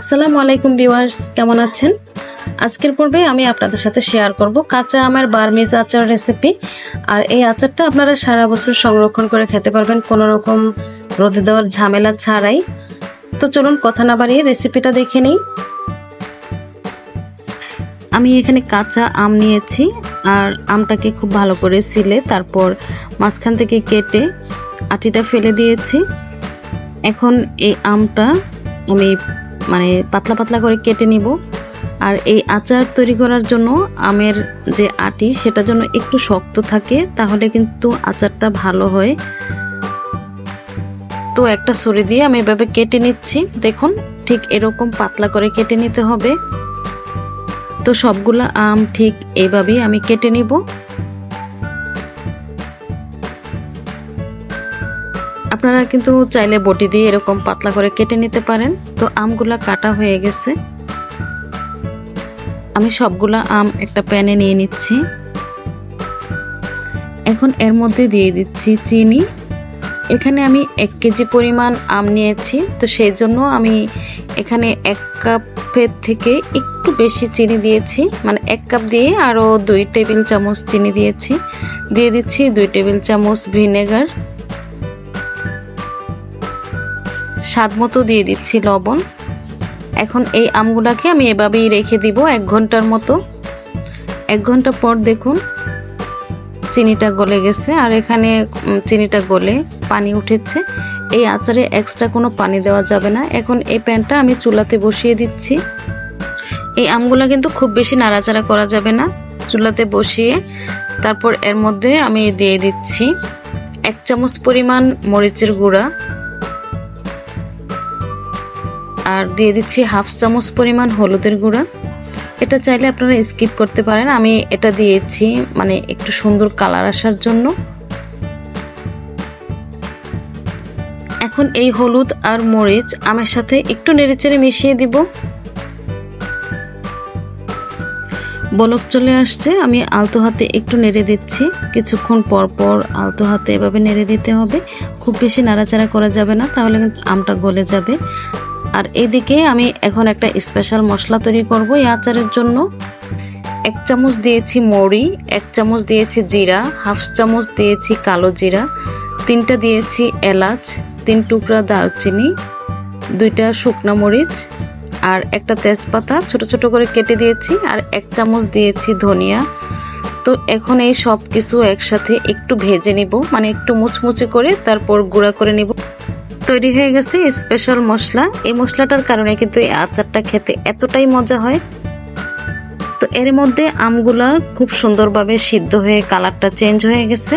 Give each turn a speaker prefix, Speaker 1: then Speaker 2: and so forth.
Speaker 1: আসসালামু আলাইকুম ভিউয়ার্স, কেমন আছেন? আজকের পর্বে আমি আপনাদের সাথে শেয়ার করব কাঁচা আমের বার্মিজ আচার রেসিপি আর এই আচারটা আপনারা সারা বছর সংরক্ষণ করে খেতে পারবেন, কোনো রকম রোদে দেওয়ার ঝামেলা ছাড়াই। তো চলুন কথা না বাড়িয়ে রেসিপিটা দেখে নিই। আমি এখানে কাঁচা আম নিয়েছি, আর আমটাকে খুব ভালো করে সিলে তারপর মাঝখান থেকে কেটে আটিটা ফেলে দিয়েছি। এখন এই আমটা আমি মানে পাতলা পাতলা করে কেটে নিব। আর এই আচার তৈরি করার জন্য আমের যে আটি, সেটা জন্য একটু শক্ত থাকে, তাহলে কিন্তু আচারটা ভালো হয়। তো একটা ছুরি দিয়ে আমি এভাবে কেটে নিচ্ছি। দেখুন, ঠিক এরকম পাতলা করে কেটে নিতে হবে। তো সবগুলো আম ঠিক এইভাবেই আমি কেটে নিব। আপনারা কিন্তু চাইলে বটি দিয়ে এরকম পাতলা করে কেটে নিতে পারেন। তো আমগুলা কাটা হয়ে গেছে। আমি সবগুলা আম একটা প্যানে নিয়ে নিচ্ছি। এখন এর মধ্যে দিয়ে দিচ্ছি চিনি। এখানে আমি এক কেজি পরিমাণ আম নিয়েছি। তো সেই জন্য আমি এখানে এক কাপের থেকে একটু বেশি চিনি দিয়েছি। মানে এক কাপ দিয়ে আরও দুই টেবিল চামচ চিনি দিয়েছি। দিয়ে দিচ্ছি দুই টেবিল চামচ ভিনেগার। স্বাদ মতো দিয়ে দিচ্ছি লবণ। এখন এই আমগুলাকে আমি এভাবেই রেখে দিব এক ঘণ্টার মতো। এক ঘণ্টা পর দেখুন চিনিটা গলে গেছে আর এখানে চিনিটা গলে পানি উঠেছে। এই আচারে এক্সট্রা কোনো পানি দেওয়া যাবে না। এখন এই প্যানটা আমি চুলাতে বসিয়ে দিচ্ছি। এই আমগুলো কিন্তু খুব বেশি নাড়াচাড়া করা যাবে না। চুলাতে বসিয়ে তারপর এর মধ্যে আমি দিয়ে দিচ্ছি এক চামচ পরিমাণ মরিচের গুঁড়া। আর দিয়ে দিচ্ছি হাফ চামচ পরিমাণ হলুদের গুঁড়া। এটা চাইলে আপনারা স্কিপ করতে পারেন। আমি এটা দিয়েছি মানে একটু সুন্দর কালার আসার জন্য। এখন এই হলুদ আর মরিচ আমের সাথে একটু নেড়েচেড়ে মিশিয়ে দিব। বলক চলে আসছে, আমি আলতো হাতে একটু নেড়ে দিচ্ছি। কিছুক্ষণ পর পর আলতো হাতে এভাবে নেড়ে দিতে হবে। খুব বেশি নাড়াচাড়া করা যাবে না, তাহলে কিন্তু আমটা গলে যাবে। আর এদিকে আমি এখন একটা স্পেশাল মশলা তৈরি করব এই আচারের জন্য। এক চামচ দিয়েছি মৌরি, এক চামচ দিয়েছি জিরা, হাফ চামচ দিয়েছি কালো জিরা, তিনটা দিয়েছি এলাচ, তিন টুকরা দারচিনি, দুইটা শুকনা মরিচ আর একটা তেজপাতা ছোট ছোট করে কেটে দিয়েছি আর এক চামচ দিয়েছি ধনিয়া। তো এখন এই সব কিছু একসাথে একটু ভেজে নিব মানে একটু মুচমুচে করে তারপর গুঁড়া করে নিব। তৈরি হয়ে গেছে স্পেশাল মশলা। এই মশলাটার কারণে কিন্তু এই আচারটা খেতে এতটাই মজা হয়। তো এর মধ্যে আমগুলা খুব সুন্দরভাবে সিদ্ধ হয়ে কালারটা চেঞ্জ হয়ে গেছে।